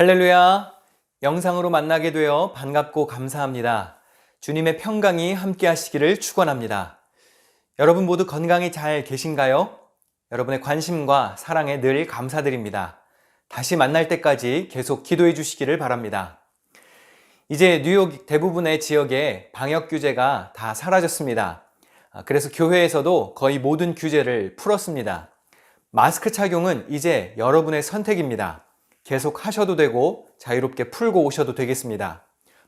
할렐루야! 영상으로 만나게 되어 반갑고 감사합니다. 주님의 평강이 함께 하시기를 축원합니다. 여러분 모두 건강히 잘 계신가요? 여러분의 관심과 사랑에 늘 감사드립니다. 다시 만날 때까지 계속 기도해 주시기를 바랍니다. 이제 뉴욕 대부분의 지역에 방역 규제가 다 사라졌습니다. 아, 그래서 교회에서도 거의 모든 규제를 풀었습니다. 마스크 착용은 이제 여러분의 선택입니다. 계속 하셔도 되고 자유롭게 풀고 오셔도 되겠습니다.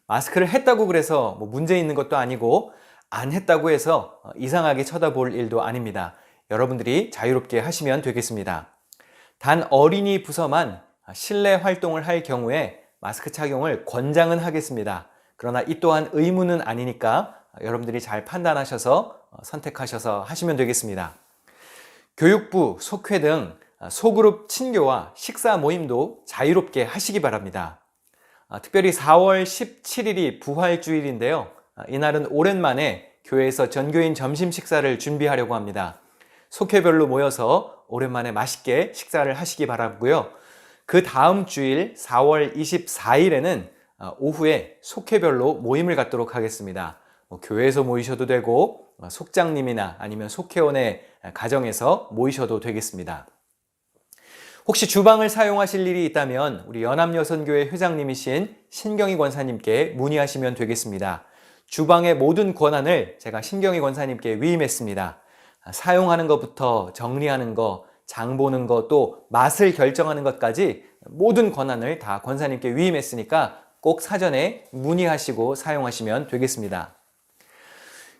마스크를 했다고 그래서 뭐 문제 있는 것도 아니고 안 했다고 해서 이상하게 쳐다볼 일도 아닙니다. 여러분들이 자유롭게 하시면 되겠습니다. 단 어린이 부서만 실내 활동을 할 경우에 마스크 착용을 권장은 하겠습니다. 그러나 이 또한 의무는 아니니까 여러분들이 잘 판단하셔서 선택하셔서 하시면 되겠습니다. 교육부, 속회 등 소그룹 친교와 식사 모임도 자유롭게 하시기 바랍니다. 아, 특별히 4월 17일이 부활주일인데요. 아, 이날은 오랜만에 교회에서 전교인 점심 식사를 준비하려고 합니다. 속회별로 모여서 오랜만에 맛있게 식사를 하시기 바라고요. 그 다음 주일 4월 24일에는 아, 오후에 속회별로 모임을 갖도록 하겠습니다. 뭐 교회에서 모이셔도 되고 속장님이나 아니면 속회원의 가정에서 모이셔도 되겠습니다. 혹시 주방을 사용하실 일이 있다면 우리 연합여선교회 회장님이신 신경희 권사님께 문의하시면 되겠습니다. 주방의 모든 권한을 제가 신경희 권사님께 위임했습니다. 사용하는 것부터 정리하는 것, 장 보는 것, 또 맛을 결정하는 것까지 모든 권한을 다 권사님께 위임했으니까 꼭 사전에 문의하시고 사용하시면 되겠습니다.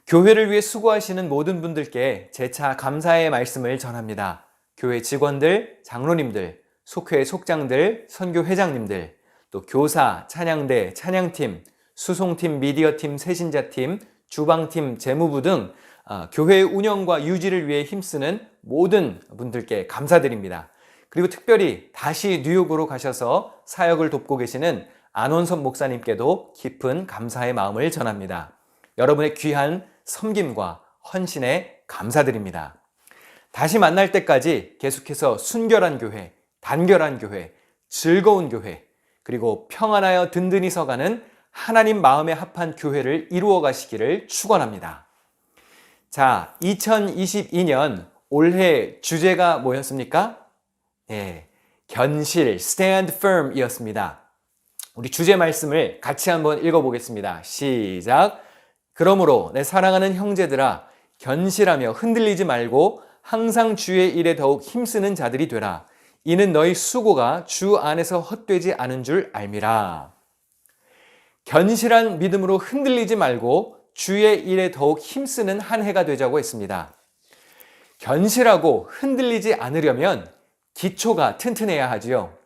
교회를 위해 수고하시는 모든 분들께 재차 감사의 말씀을 전합니다. 교회 직원들, 장로님들, 속회 속장들, 선교 회장님들, 또 교사, 찬양대, 찬양팀, 수송팀, 미디어팀, 세신자팀, 주방팀, 재무부 등 어, 교회 운영과 유지를 위해 힘쓰는 모든 분들께 감사드립니다. 그리고 특별히 다시 뉴욕으로 가셔서 사역을 돕고 계시는 안원섭 목사님께도 깊은 감사의 마음을 전합니다. 여러분의 귀한 섬김과 헌신에 감사드립니다. 다시 만날 때까지 계속해서 순결한 교회, 단결한 교회, 즐거운 교회, 그리고 평안하여 든든히 서가는 하나님 마음에 합한 교회를 이루어 가시기를 축원합니다. 자, 2022년 올해 주제가 뭐였습니까? 예, 견실, stand firm 이었습니다. 우리 주제 말씀을 같이 한번 읽어보겠습니다. 시작. 그러므로 내 사랑하는 형제들아, 견실하며 흔들리지 말고 항상 주의 일에 더욱 힘쓰는 자들이 되라. 이는 너희 수고가 주 안에서 헛되지 않은 줄 알미라. 견실한 믿음으로 흔들리지 말고 주의 일에 더욱 힘쓰는 한 해가 되자고 했습니다. 견실하고 흔들리지 않으려면 기초가 튼튼해야 하지요.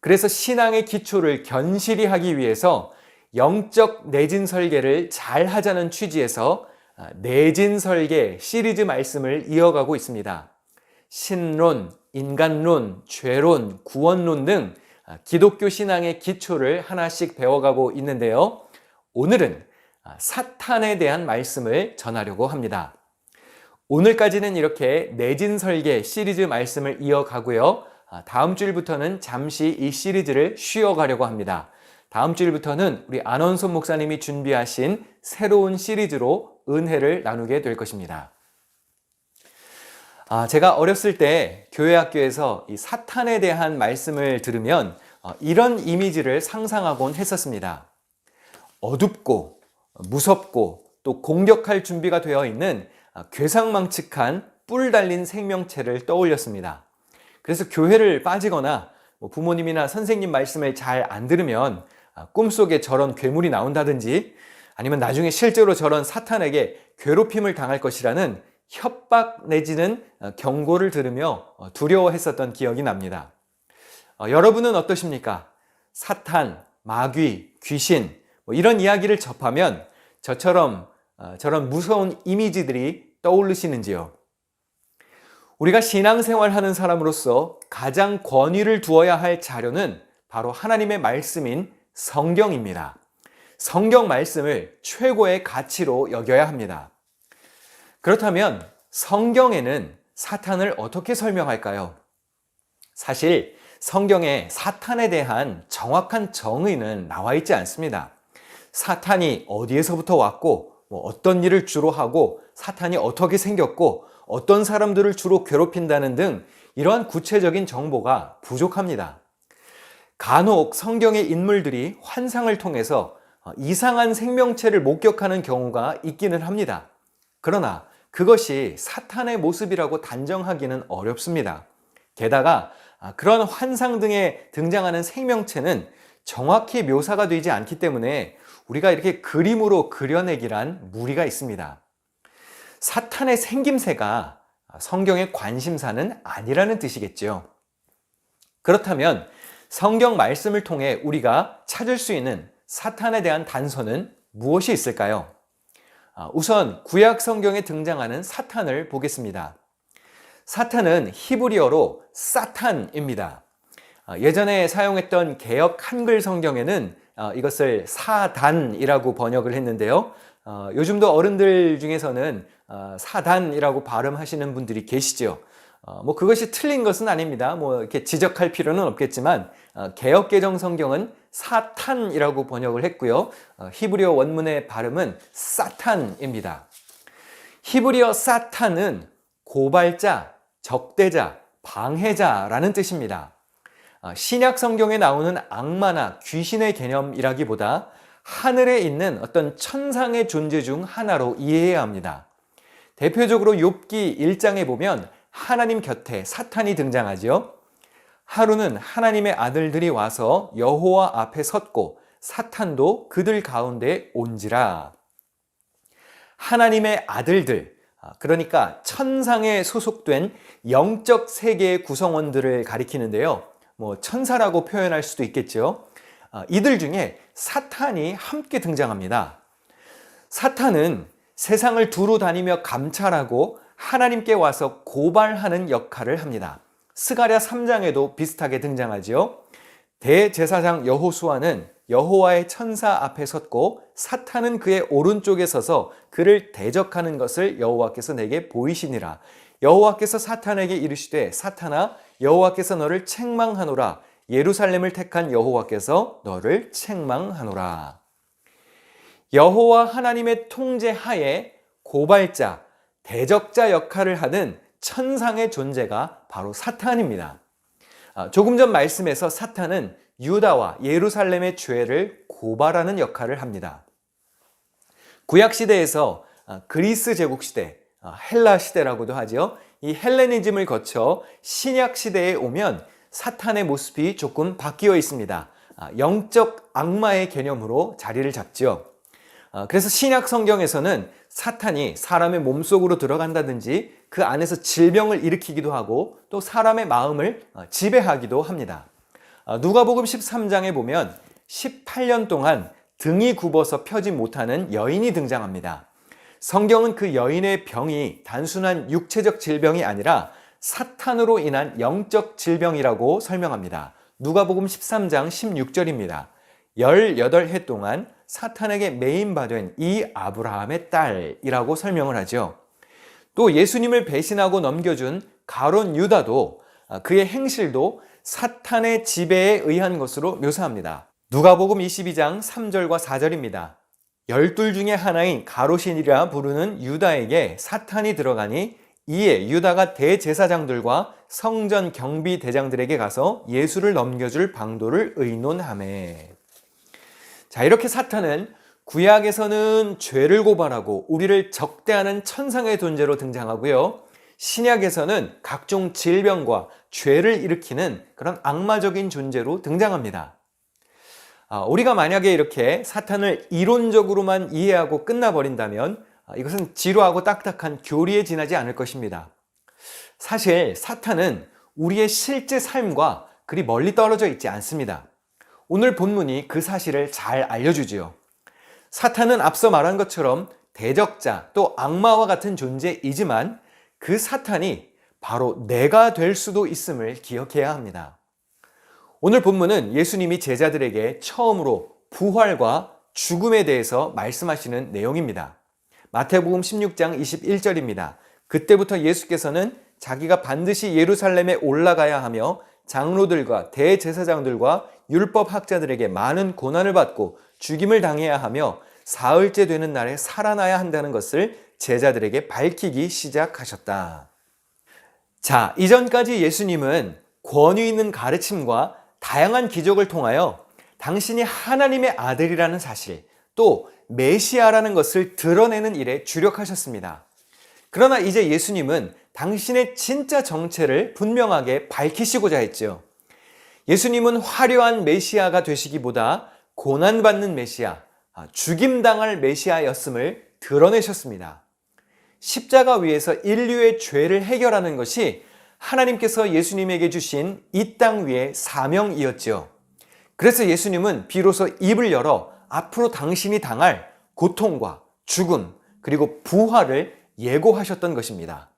그래서 신앙의 기초를 견실히 하기 위해서 영적 내진 설계를 잘 하자는 취지에서 아, 내진 설계 시리즈 말씀을 이어가고 있습니다. 신론, 인간론, 죄론, 구원론 등 아, 기독교 신앙의 기초를 하나씩 배워가고 있는데요. 오늘은 아, 사탄에 대한 말씀을 전하려고 합니다. 오늘까지는 이렇게 내진 설계 시리즈 말씀을 이어가고요. 다음 주일부터는 잠시 이 시리즈를 쉬어가려고 합니다. 다음 주일부터는 우리 안원손 목사님이 준비하신 새로운 시리즈로 은혜를 나누게 될 것입니다. 아, 제가 어렸을 때 교회 학교에서 이 사탄에 대한 말씀을 들으면 어, 이런 이미지를 상상하곤 했었습니다. 어둡고 무섭고 또 공격할 준비가 되어 있는 아, 괴상망측한 뿔 달린 생명체를 떠올렸습니다. 그래서 교회를 빠지거나 뭐 부모님이나 선생님 말씀을 잘 안 들으면 아, 꿈속에 저런 괴물이 나온다든지 아니면 나중에 실제로 저런 사탄에게 괴롭힘을 당할 것이라는 협박 내지는 어, 경고를 들으며 어, 두려워했었던 기억이 납니다. 어, 여러분은 어떠십니까? 사탄, 마귀, 귀신 뭐 이런 이야기를 접하면 저처럼 어, 저런 무서운 이미지들이 떠오르시는지요? 우리가 신앙생활 하는 사람으로서 가장 권위를 두어야 할 자료는 바로 하나님의 말씀인 성경입니다. 성경 말씀을 최고의 가치로 여겨야 합니다. 그렇다면 성경에는 사탄을 어떻게 설명할까요? 사실 성경에 사탄에 대한 정확한 정의는 나와 있지 않습니다. 사탄이 어디에서부터 왔고, 뭐 어떤 일을 주로 하고, 사탄이 어떻게 생겼고, 어떤 사람들을 주로 괴롭힌다는 등 이러한 구체적인 정보가 부족합니다. 간혹 성경의 인물들이 환상을 통해서 어, 이상한 생명체를 목격하는 경우가 있기는 합니다. 그러나 그것이 사탄의 모습이라고 단정하기는 어렵습니다. 게다가 아, 그런 환상 등에 등장하는 생명체는 정확히 묘사가 되지 않기 때문에 우리가 이렇게 그림으로 그려내기란 무리가 있습니다. 사탄의 생김새가 성경의 관심사는 아니라는 뜻이겠죠. 그렇다면 성경 말씀을 통해 우리가 찾을 수 있는 사탄에 대한 단서는 무엇이 있을까요? 아, 우선 구약 성경에 등장하는 사탄을 보겠습니다. 사탄은 히브리어로 사탄입니다. 아, 예전에 사용했던 개혁 한글 성경에는 아, 이것을 사단이라고 번역을 했는데요. 어, 요즘도 어른들 중에서는 어, 사단이라고 발음하시는 분들이 계시죠. 어, 뭐 그것이 틀린 것은 아닙니다. 뭐 이렇게 지적할 필요는 없겠지만 개혁 개정 성경은 사탄이라고 번역을 했고요. 히브리어 원문의 발음은 사탄입니다. 히브리어 사탄은 고발자, 적대자, 방해자라는 뜻입니다. 신약 성경에 나오는 악마나 귀신의 개념이라기보다 하늘에 있는 어떤 천상의 존재 중 하나로 이해해야 합니다. 대표적으로 욥기 1장에 보면 하나님 곁에 사탄이 등장하지요. 하루는 하나님의 아들들이 와서 여호와 앞에 섰고 사탄도 그들 가운데 온지라. 하나님의 아들들, 아, 그러니까 천상에 소속된 영적 세계의 구성원들을 가리키는데요. 뭐 천사라고 표현할 수도 있겠죠. 아, 이들 중에 사탄이 함께 등장합니다. 사탄은 세상을 두루 다니며 감찰하고 하나님께 와서 고발하는 역할을 합니다. 스가랴 3장에도 비슷하게 등장하지요. 대제사장 여호수아는 여호와의 천사 앞에 섰고 사탄은 그의 오른쪽에 서서 그를 대적하는 것을 여호와께서 내게 보이시니라. 여호와께서 사탄에게 이르시되 사탄아 여호와께서 너를 책망하노라. 예루살렘을 택한 여호와께서 너를 책망하노라. 여호와 하나님의 통제 하에 고발자, 대적자 역할을 하는 천상의 존재가 바로 사탄입니다. 아, 조금 전 말씀에서 사탄은 유다와 예루살렘의 죄를 고발하는 역할을 합니다. 구약 시대에서 아, 그리스 제국 시대, 아, 헬라 시대라고도 하죠. 이 헬레니즘을 거쳐 신약 시대에 오면 사탄의 모습이 조금 바뀌어 있습니다. 영적 악마의 개념으로 자리를 잡죠. 그래서 신약 성경에서는 사탄이 사람의 몸속으로 들어간다든지 그 안에서 질병을 일으키기도 하고 또 사람의 마음을 어, 지배하기도 합니다. 어, 누가복음 13장에 보면 18년 동안 등이 굽어서 펴지 못하는 여인이 등장합니다. 성경은 그 여인의 병이 단순한 육체적 질병이 아니라 사탄으로 인한 영적 질병이라고 설명합니다. 누가복음 13장 16절입니다. 18해 동안 사탄에게 매인받은 이 아브라함의 딸이라고 설명을 하죠. 또 예수님을 배신하고 넘겨준 가론 유다도 아, 그의 행실도 사탄의 지배에 의한 것으로 묘사합니다. 누가복음 22장 3절과 4절입니다. 열둘 중에 하나인 가로신이라 부르는 유다에게 사탄이 들어가니 이에 유다가 대제사장들과 성전 경비 대장들에게 가서 예수를 넘겨줄 방도를 의논하매 자, 이렇게 사탄은 구약에서는 죄를 고발하고 우리를 적대하는 천상의 존재로 등장하고요. 신약에서는 각종 질병과 죄를 일으키는 그런 악마적인 존재로 등장합니다. 아, 우리가 만약에 이렇게 사탄을 이론적으로만 이해하고 끝나버린다면 아, 이것은 지루하고 딱딱한 교리에 지나지 않을 것입니다. 사실 사탄은 우리의 실제 삶과 그리 멀리 떨어져 있지 않습니다. 오늘 본문이 그 사실을 잘 알려주지요. 사탄은 앞서 말한 것처럼 대적자 또 악마와 같은 존재이지만 그 사탄이 바로 내가 될 수도 있음을 기억해야 합니다. 오늘 본문은 예수님이 제자들에게 처음으로 부활과 죽음에 대해서 말씀하시는 내용입니다. 마태복음 16장 21절입니다. 그때부터 예수께서는 자기가 반드시 예루살렘에 올라가야 하며 장로들과 대제사장들과 율법 학자들에게 많은 고난을 받고 죽임을 당해야 하며 사흘째 되는 날에 살아나야 한다는 것을 제자들에게 밝히기 시작하셨다. 자, 이전까지 예수님은 권위 있는 가르침과 다양한 기적을 통하여 당신이 하나님의 아들이라는 사실, 또 메시아라는 것을 드러내는 일에 주력하셨습니다. 그러나 이제 예수님은 당신의 진짜 정체를 분명하게 밝히시고자 했죠. 예수님은 화려한 메시아가 되시기보다 고난받는 메시아, 아, 죽임당할 메시아였음을 드러내셨습니다. 십자가 위에서 인류의 죄를 해결하는 것이 하나님께서 예수님에게 주신 이 땅 위의 사명이었지요. 그래서 예수님은 비로소 입을 열어 앞으로 당신이 당할 고통과 죽음, 그리고 부활을 예고하셨던 것입니다.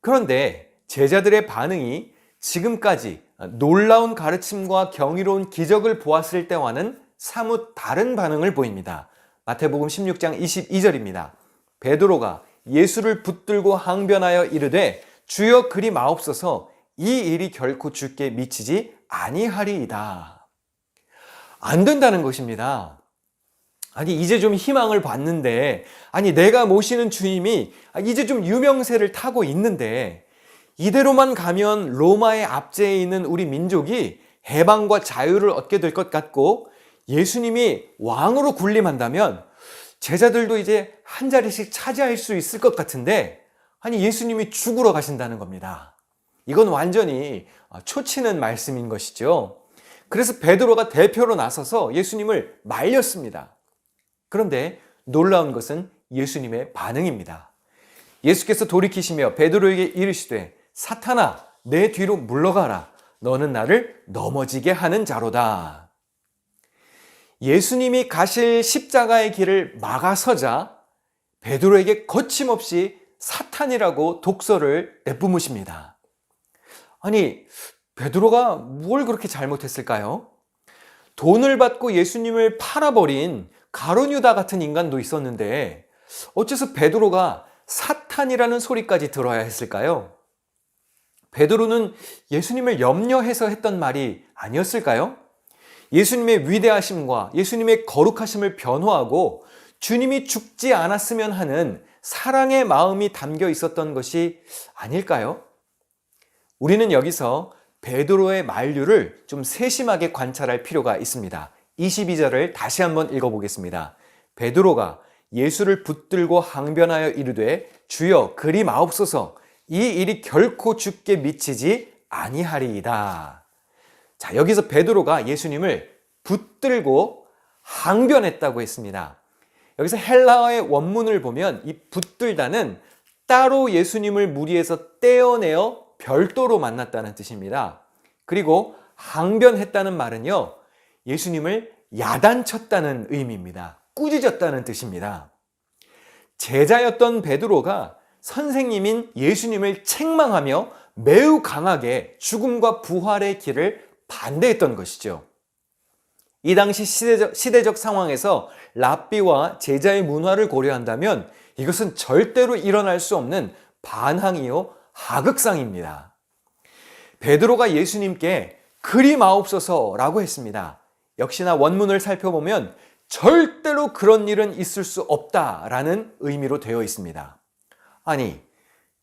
그런데 제자들의 반응이 지금까지 놀라운 가르침과 경이로운 기적을 보았을 때와는 사뭇 다른 반응을 보입니다. 마태복음 16장 22절입니다. 베드로가 예수를 붙들고 항변하여 이르되 주여 그리 마옵소서 이 일이 결코 주께 미치지 아니하리이다. 안 된다는 것입니다. 아니 이제 좀 희망을 봤는데 아니 내가 모시는 주님이 이제 좀 유명세를 타고 있는데 이대로만 가면 로마의 압제에 있는 우리 민족이 해방과 자유를 얻게 될 것 같고 예수님이 왕으로 군림한다면 제자들도 이제 한 자리씩 차지할 수 있을 것 같은데 아니 예수님이 죽으러 가신다는 겁니다. 이건 완전히 초치는 말씀인 것이죠. 그래서 베드로가 대표로 나서서 예수님을 말렸습니다. 그런데 놀라운 것은 예수님의 반응입니다. 예수께서 돌이키시며 베드로에게 이르시되 사탄아 내 뒤로 물러가라 너는 나를 넘어지게 하는 자로다. 예수님이 가실 십자가의 길을 막아서자 베드로에게 거침없이 사탄이라고 독서를 내뿜으십니다. 아니 베드로가 뭘 그렇게 잘못했을까요? 돈을 받고 예수님을 팔아버린 가론유다 같은 인간도 있었는데 어째서 베드로가 사탄이라는 소리까지 들어야 했을까요? 베드로는 예수님을 염려해서 했던 말이 아니었을까요? 예수님의 위대하심과 예수님의 거룩하심을 변호하고 주님이 죽지 않았으면 하는 사랑의 마음이 담겨 있었던 것이 아닐까요? 우리는 여기서 베드로의 만류를 좀 세심하게 관찰할 필요가 있습니다. 22절을 다시 한번 읽어보겠습니다. 베드로가 예수를 붙들고 항변하여 이르되 주여 그리 마옵소서 이 일이 결코 죽게 미치지 아니하리이다. 자, 여기서 베드로가 예수님을 붙들고 항변했다고 했습니다. 여기서 헬라어의 원문을 보면 이 붙들다는 따로 예수님을 무리에서 떼어내어 별도로 만났다는 뜻입니다. 그리고 항변했다는 말은요, 예수님을 야단쳤다는 의미입니다. 꾸짖었다는 뜻입니다. 제자였던 베드로가 선생님인 예수님을 책망하며 매우 강하게 죽음과 부활의 길을 반대했던 것이죠. 이 당시 시대적, 시대적 상황에서 랍비와 제자의 문화를 고려한다면 이것은 절대로 일어날 수 없는 반항이요 하극상입니다. 베드로가 예수님께 그리 마옵소서라고 했습니다. 역시나 원문을 살펴보면 절대로 그런 일은 있을 수 없다라는 의미로 되어 있습니다. 아니,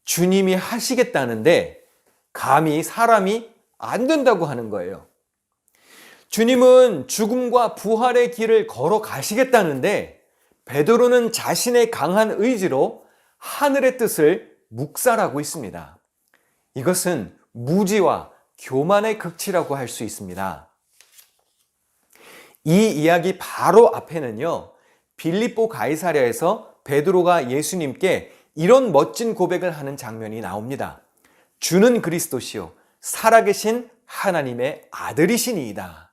주님이 하시겠다는데 감히 사람이 안 된다고 하는 거예요. 주님은 죽음과 부활의 길을 걸어 가시겠다는데 베드로는 자신의 강한 의지로 하늘의 뜻을 묵살하고 있습니다. 이것은 무지와 교만의 극치라고 할 수 있습니다. 이 이야기 바로 앞에는요. 빌립보 가이사랴에서 베드로가 예수님께 이런 멋진 고백을 하는 장면이 나옵니다. 주는 그리스도시요 살아계신 하나님의 아들이시니이다.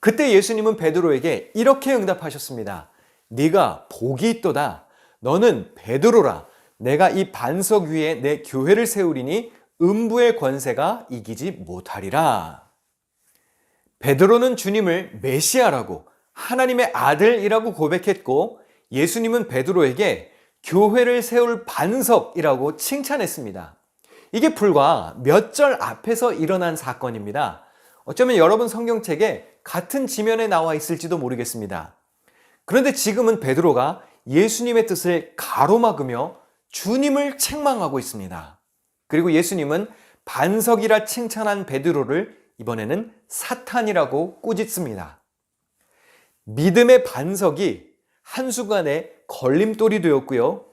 그때 예수님은 베드로에게 이렇게 응답하셨습니다. 네가 복이 있도다. 너는 베드로라. 내가 이 반석 위에 내 교회를 세우리니 음부의 권세가 이기지 못하리라. 베드로는 주님을 메시아라고 하나님의 아들이라고 고백했고 예수님은 베드로에게 교회를 세울 반석이라고 칭찬했습니다. 이게 불과 몇 절 앞에서 일어난 사건입니다. 어쩌면 여러분 성경책에 같은 지면에 나와 있을지도 모르겠습니다. 그런데 지금은 베드로가 예수님의 뜻을 가로막으며 주님을 책망하고 있습니다. 그리고 예수님은 반석이라 칭찬한 베드로를 이번에는 사탄이라고 꾸짖습니다. 믿음의 반석이 한순간에 걸림돌이 되었고요.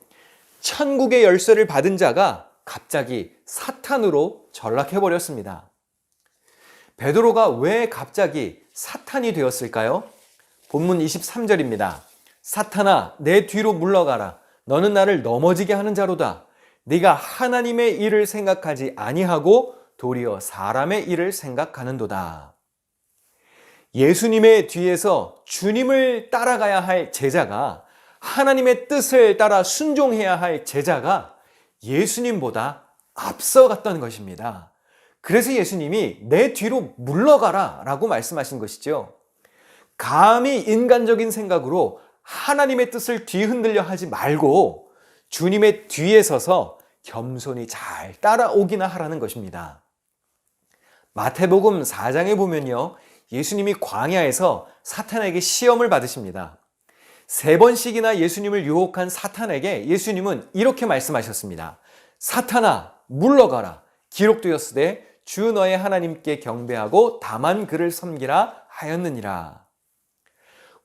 천국의 열쇠를 받은 자가 갑자기 사탄으로 전락해 버렸습니다. 베드로가 왜 갑자기 사탄이 되었을까요? 본문 23절입니다. 사탄아, 내 뒤로 물러가라. 너는 나를 넘어지게 하는 자로다. 네가 하나님의 일을 생각하지 아니하고 도리어 사람의 일을 생각하는도다. 예수님의 뒤에서 주님을 따라가야 할 제자가 하나님의 뜻을 따라 순종해야 할 제자가 예수님보다 앞서갔던 것입니다. 그래서 예수님이 내 뒤로 물러가라 라고 말씀하신 것이죠. 감히 인간적인 생각으로 하나님의 뜻을 뒤흔들려 하지 말고 주님의 뒤에 서서 겸손히 잘 따라오기나 하라는 것입니다. 마태복음 4장에 보면요. 예수님이 광야에서 사탄에게 시험을 받으십니다. 세 번씩이나 예수님을 유혹한 사탄에게 예수님은 이렇게 말씀하셨습니다. 사탄아, 물러가라. 기록되었으되 주 너의 하나님께 경배하고 다만 그를 섬기라 하였느니라.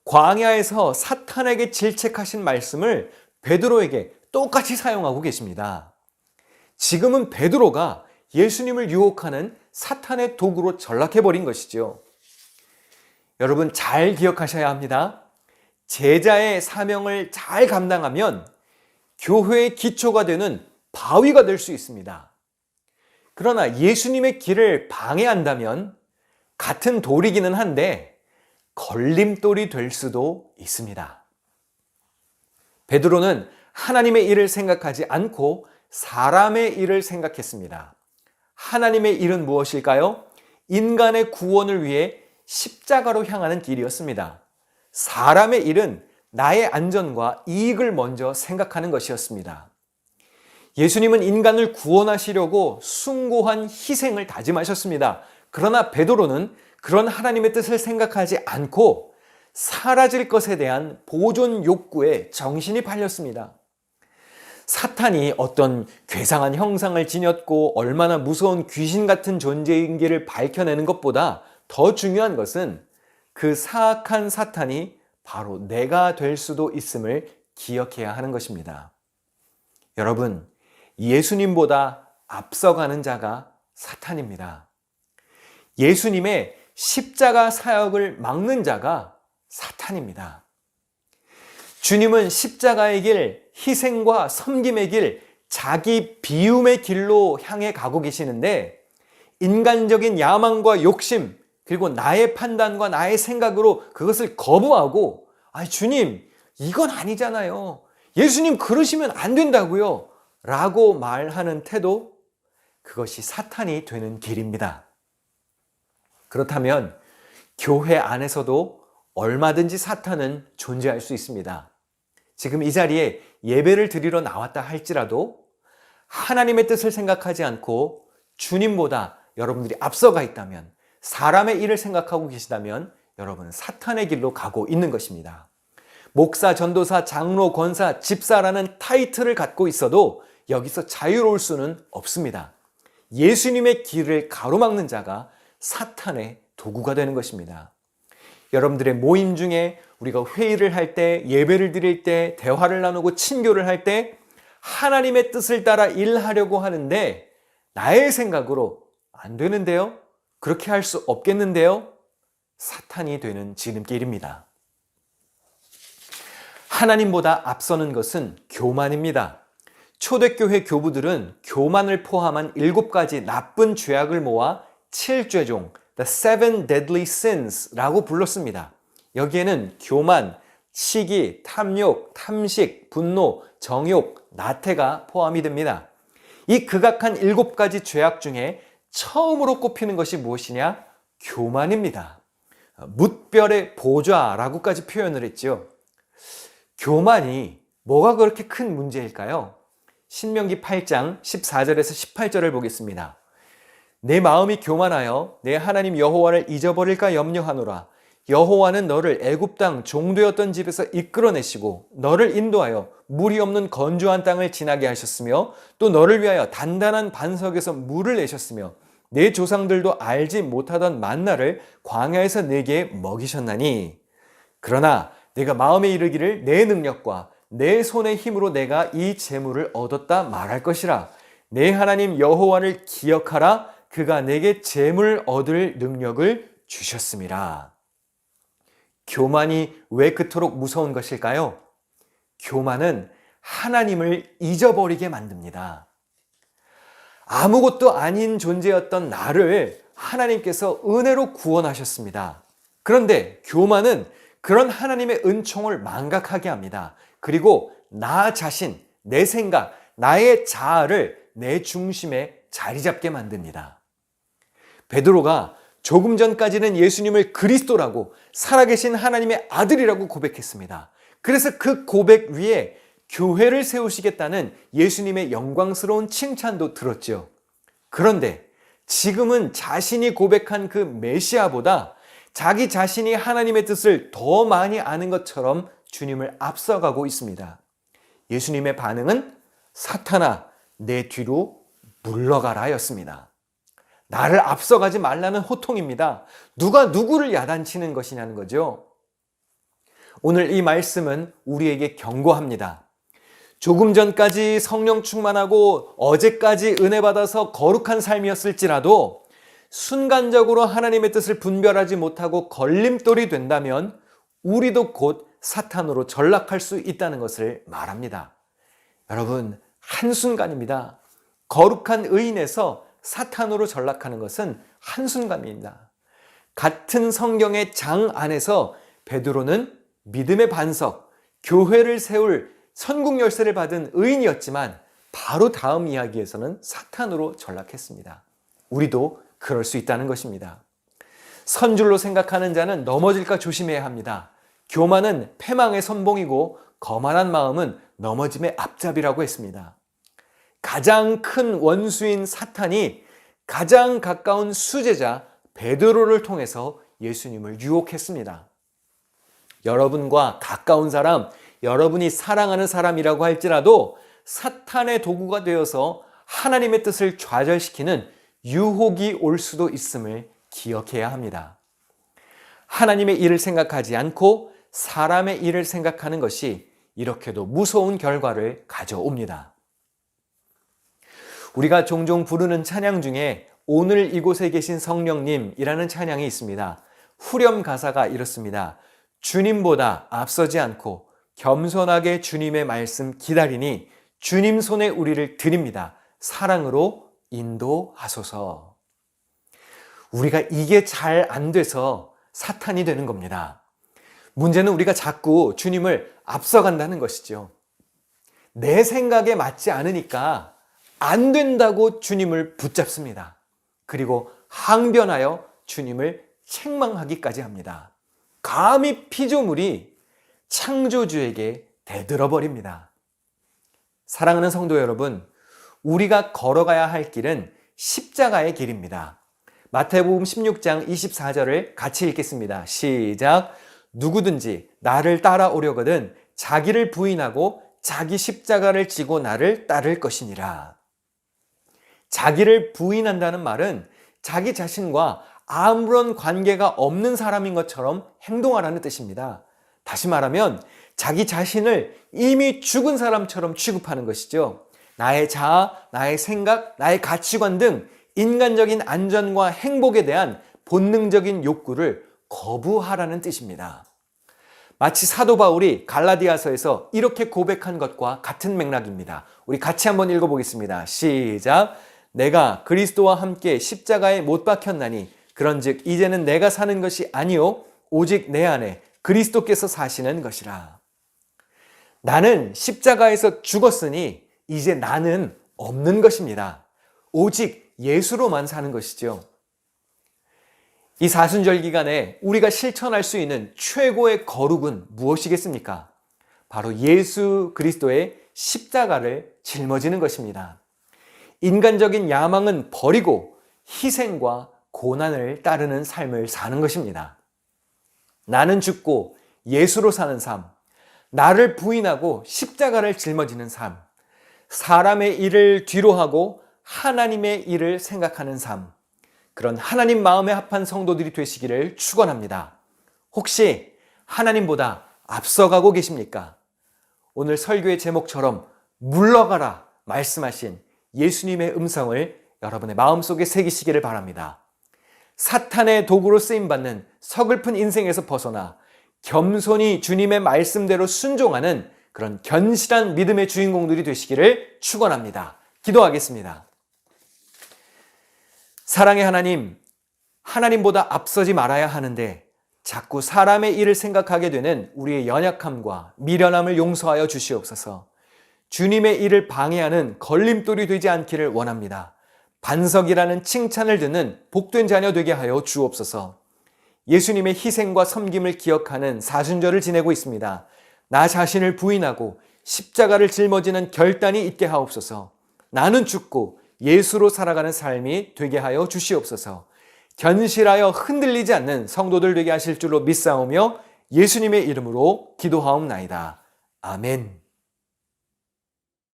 광야에서 사탄에게 질책하신 말씀을 베드로에게 똑같이 사용하고 계십니다. 지금은 베드로가 예수님을 유혹하는 사탄의 도구로 전락해버린 것이죠. 여러분 잘 기억하셔야 합니다. 제자의 사명을 잘 감당하면 교회의 기초가 되는 바위가 될 수 있습니다. 그러나 예수님의 길을 방해한다면 같은 돌이기는 한데 걸림돌이 될 수도 있습니다. 베드로는 하나님의 일을 생각하지 않고 사람의 일을 생각했습니다. 하나님의 일은 무엇일까요? 인간의 구원을 위해 십자가로 향하는 길이었습니다. 사람의 일은 나의 안전과 이익을 먼저 생각하는 것이었습니다. 예수님은 인간을 구원하시려고 숭고한 희생을 다짐하셨습니다. 그러나 베드로는 그런 하나님의 뜻을 생각하지 않고 사라질 것에 대한 보존 욕구에 정신이 팔렸습니다. 사탄이 어떤 괴상한 형상을 지녔고 얼마나 무서운 귀신 같은 존재인지를 밝혀내는 것보다 더 중요한 것은 그 사악한 사탄이 바로 내가 될 수도 있음을 기억해야 하는 것입니다. 여러분, 예수님보다 앞서가는 자가 사탄입니다. 예수님의 십자가 사역을 막는 자가 사탄입니다. 주님은 십자가의 길, 희생과 섬김의 길, 자기 비움의 길로 향해 가고 계시는데 인간적인 야망과 욕심, 그리고 나의 판단과 나의 생각으로 그것을 거부하고 아 주님 이건 아니잖아요. 예수님 그러시면 안 된다고요. 라고 말하는 태도 그것이 사탄이 되는 길입니다. 그렇다면 교회 안에서도 얼마든지 사탄은 존재할 수 있습니다. 지금 이 자리에 예배를 드리러 나왔다 할지라도 하나님의 뜻을 생각하지 않고 주님보다 여러분들이 앞서가 있다면 사람의 일을 생각하고 계시다면 여러분은 사탄의 길로 가고 있는 것입니다. 목사, 전도사, 장로, 권사, 집사라는 타이틀을 갖고 있어도 여기서 자유로울 수는 없습니다. 예수님의 길을 가로막는 자가 사탄의 도구가 되는 것입니다. 여러분들의 모임 중에 우리가 회의를 할 때, 예배를 드릴 때, 대화를 나누고 친교를 할 때 하나님의 뜻을 따라 일하려고 하는데 나의 생각으로 안 되는데요? 그렇게 할 수 없겠는데요? 사탄이 되는 지름길입니다. 하나님보다 앞서는 것은 교만입니다. 초대교회 교부들은 교만을 포함한 일곱 가지 나쁜 죄악을 모아 칠죄종, the seven deadly sins 라고 불렀습니다. 여기에는 교만, 시기, 탐욕, 탐식, 분노, 정욕, 나태가 포함이 됩니다. 이 극악한 일곱 가지 죄악 중에 처음으로 꼽히는 것이 무엇이냐? 교만입니다. 묻별의 보좌라고까지 표현을 했죠. 교만이 뭐가 그렇게 큰 문제일까요? 신명기 8장 14절에서 18절을 보겠습니다. 내 마음이 교만하여 내 하나님 여호와를 잊어버릴까 염려하노라. 여호와는 너를 애굽 땅 종되었던 집에서 이끌어내시고 너를 인도하여 물이 없는 건조한 땅을 지나게 하셨으며 또 너를 위하여 단단한 반석에서 물을 내셨으며 내 조상들도 알지 못하던 만나를 광야에서 내게 먹이셨나니 그러나 내가 마음에 이르기를 내 능력과 내 손의 힘으로 내가 이 재물을 얻었다 말할 것이라 내 하나님 여호와를 기억하라 그가 내게 재물 얻을 능력을 주셨음이라 교만이 왜 그토록 무서운 것일까요? 교만은 하나님을 잊어버리게 만듭니다. 아무것도 아닌 존재였던 나를 하나님께서 은혜로 구원하셨습니다. 그런데 교만은 그런 하나님의 은총을 망각하게 합니다. 그리고 나 자신, 내 생각, 나의 자아를 내 중심에 자리 잡게 만듭니다. 베드로가 조금 전까지는 예수님을 그리스도라고 살아계신 하나님의 아들이라고 고백했습니다. 그래서 그 고백 위에 교회를 세우시겠다는 예수님의 영광스러운 칭찬도 들었죠. 그런데 지금은 자신이 고백한 그 메시아보다 자기 자신이 하나님의 뜻을 더 많이 아는 것처럼 주님을 앞서가고 있습니다. 예수님의 반응은 사탄아, 내 뒤로 물러가라 였습니다. 나를 앞서가지 말라는 호통입니다. 누가 누구를 야단치는 것이냐는 거죠. 오늘 이 말씀은 우리에게 경고합니다. 조금 전까지 성령 충만하고 어제까지 은혜 받아서 거룩한 삶이었을지라도 순간적으로 하나님의 뜻을 분별하지 못하고 걸림돌이 된다면 우리도 곧 사탄으로 전락할 수 있다는 것을 말합니다. 여러분, 한순간입니다. 거룩한 의인에서 사탄으로 전락하는 것은 한순간입니다. 같은 성경의 장 안에서 베드로는 믿음의 반석, 교회를 세울 선국 열쇠를 받은 의인이었지만 바로 다음 이야기에서는 사탄으로 전락했습니다. 우리도 그럴 수 있다는 것입니다. 선줄로 생각하는 자는 넘어질까 조심해야 합니다. 교만은 패망의 선봉이고 거만한 마음은 넘어짐의 앞잡이라고 했습니다. 가장 큰 원수인 사탄이 가장 가까운 수제자 베드로를 통해서 예수님을 유혹했습니다. 여러분과 가까운 사람, 여러분이 사랑하는 사람이라고 할지라도 사탄의 도구가 되어서 하나님의 뜻을 좌절시키는 유혹이 올 수도 있음을 기억해야 합니다. 하나님의 일을 생각하지 않고 사람의 일을 생각하는 것이 이렇게도 무서운 결과를 가져옵니다. 우리가 종종 부르는 찬양 중에 오늘 이곳에 계신 성령님이라는 찬양이 있습니다. 후렴 가사가 이렇습니다. 주님보다 앞서지 않고 겸손하게 주님의 말씀 기다리니 주님 손에 우리를 드립니다. 사랑으로 인도하소서. 우리가 이게 잘 안 돼서 사탄이 되는 겁니다. 문제는 우리가 자꾸 주님을 앞서간다는 것이죠. 내 생각에 맞지 않으니까 안 된다고 주님을 붙잡습니다. 그리고 항변하여 주님을 책망하기까지 합니다. 감히 피조물이 창조주에게 대들어 버립니다. 사랑하는 성도 여러분, 우리가 걸어가야 할 길은 십자가의 길입니다. 마태복음 16장 24절을 같이 읽겠습니다. 시작. 누구든지 나를 따라오려거든 자기를 부인하고 자기 십자가를 지고 나를 따를 것이니라. 자기를 부인한다는 말은 자기 자신과 아무런 관계가 없는 사람인 것처럼 행동하라는 뜻입니다. 다시 말하면 자기 자신을 이미 죽은 사람처럼 취급하는 것이죠. 나의 자아, 나의 생각, 나의 가치관 등 인간적인 안전과 행복에 대한 본능적인 욕구를 거부하라는 뜻입니다. 마치 사도 바울이 갈라디아서에서 이렇게 고백한 것과 같은 맥락입니다. 우리 같이 한번 읽어보겠습니다. 시작. 내가 그리스도와 함께 십자가에 못 박혔나니 그런즉 이제는 내가 사는 것이 아니요 오직 내 안에 그리스도께서 사시는 것이라. 나는 십자가에서 죽었으니 이제 나는 없는 것입니다. 오직 예수로만 사는 것이죠. 이 사순절 기간에 우리가 실천할 수 있는 최고의 거룩은 무엇이겠습니까? 바로 예수 그리스도의 십자가를 짊어지는 것입니다. 인간적인 야망은 버리고 희생과 고난을 따르는 삶을 사는 것입니다. 나는 죽고 예수로 사는 삶, 나를 부인하고 십자가를 짊어지는 삶, 사람의 일을 뒤로 하고 하나님의 일을 생각하는 삶, 그런 하나님 마음에 합한 성도들이 되시기를 축원합니다. 혹시 하나님보다 앞서가고 계십니까? 오늘 설교의 제목처럼 물러가라 말씀하신 예수님의 음성을 여러분의 마음속에 새기시기를 바랍니다. 사탄의 도구로 쓰임받는 서글픈 인생에서 벗어나 겸손히 주님의 말씀대로 순종하는 그런 견실한 믿음의 주인공들이 되시기를 축원합니다. 기도하겠습니다. 사랑의 하나님, 하나님보다 앞서지 말아야 하는데 자꾸 사람의 일을 생각하게 되는 우리의 연약함과 미련함을 용서하여 주시옵소서. 주님의 일을 방해하는 걸림돌이 되지 않기를 원합니다. 반석이라는 칭찬을 듣는 복된 자녀 되게 하여 주옵소서. 예수님의 희생과 섬김을 기억하는 사순절을 지내고 있습니다. 나 자신을 부인하고 십자가를 짊어지는 결단이 있게 하옵소서. 나는 죽고 예수로 살아가는 삶이 되게 하여 주시옵소서. 견실하여 흔들리지 않는 성도들 되게 하실 줄로 믿사오며 예수님의 이름으로 기도하옵나이다. 아멘.